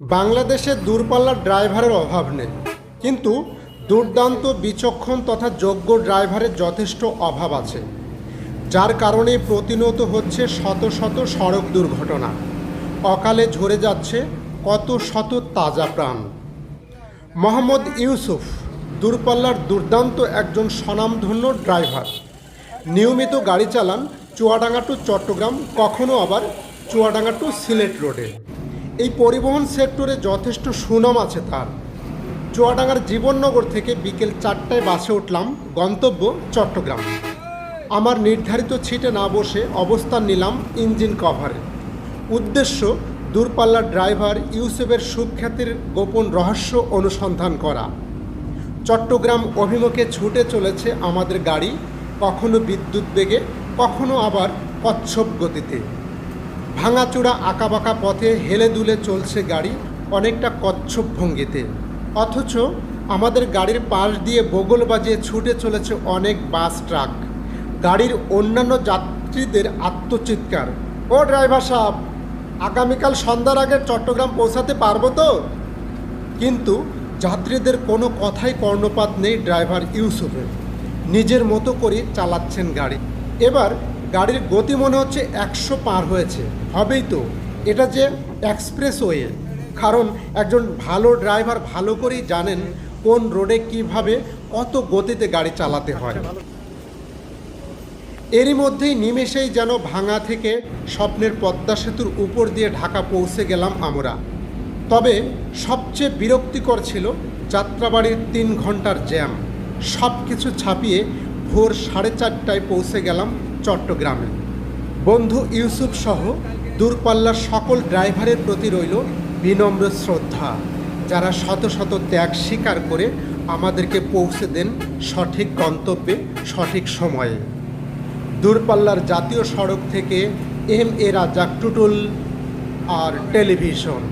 বাংলাদেশে দূরপাল্লার ড্রাইভারের অভাব নেই। কিন্তু দুর্দান্ত, বিচক্ষণ তথা যোগ্য ড্রাইভারের যথেষ্ট অভাব আছে। যার কারণে প্রতিনিয়ত হচ্ছে শত শত সড়ক দুর্ঘটনা। অকালে ঝরে যাচ্ছে কত শত তাজা প্রাণ। মোহাম্মদ ইউসুফ দূরপাল্লার দুর্দান্ত একজন স্বনামধন্য ড্রাইভার। নিয়মিত গাড়ি চালান চুয়াডাঙ্গা টু চট্টগ্রাম, কখনো আবার চুয়াডাঙ্গা টু সিলেট রোডে। এই পরিবহন সেক্টরে যথেষ্ট সুনাম আছে তার। চুয়াডাঙ্গার জীবননগর থেকে বিকেল চারটায় বাসে উঠলাম গন্তব্য চট্টগ্রাম। আমার নির্ধারিত ছিটে না বসে অবস্থান নিলাম ইঞ্জিন কভারে। উদ্দেশ্য, দূরপাল্লার ড্রাইভার ইউসুফের সুখ্যাতির গোপন রহস্য অনুসন্ধান করা। চট্টগ্রাম অভিমুখে ছুটে চলেছে আমাদের গাড়ি, কখনো বিদ্যুৎ বেগে, কখনো আবার কচ্ছপ গতিতে। ভাঙাচূড়া আঁকাবাঁকা পথে হেলে দুলে চলছে গাড়ি অনেকটা কচ্ছপ ভঙ্গিতে। অথচ আমাদের গাড়ির পাশ দিয়ে বগল বাজিয়ে ছুটে চলেছে অনেক বাস ট্রাক। গাড়ির অন্যান্য যাত্রীদের আত্মচিৎকার। ও ড্রাইভার সাহেব, আগামীকাল সন্ধ্যার আগে চট্টগ্রাম পৌঁছাতে পারব তো? কিন্তু যাত্রীদের কোনো কথাই কর্ণপাত নেই ড্রাইভার ইউসুফের। নিজের মতো করে চালাচ্ছেন গাড়ি। এবার গাড়ির গতি মনে হচ্ছে একশো পার হয়েছে। হবেই তো। এটা যে এক্সপ্রেস ওয়ে কারণ একজন ভালো ড্রাইভার ভালো করেই জানেন কোন রোডে কীভাবে কত গতিতে গাড়ি চালাতে হয়। এরই মধ্যেই নিমেষেই যেন ভাঙা থেকে স্বপ্নের পদ্মা সেতুর উপর দিয়ে ঢাকা পৌঁছে গেলাম আমরা। তবে সবচেয়ে বিরক্তিকর ছিল যাত্রাবাড়ির তিন ঘণ্টার জ্যাম। সব কিছু ছাপিয়ে ভোর সাড়ে চারটায় পৌঁছে গেলাম চট্টগ্রামে। বন্ধু ইউসুফ সহ দূরপাল্লার সকল ড্রাইভারের প্রতি রইল বিনম্র শ্রদ্ধা। যারা শত শত ত্যাগ স্বীকার করে আমাদেরকে পৌঁছে দেন সঠিক গন্তব্যে, সঠিক সময়ে। দূরপাল্লার জাতীয় সড়ক থেকে এম এ রাজাক টুটুল আর টেলিভিশন।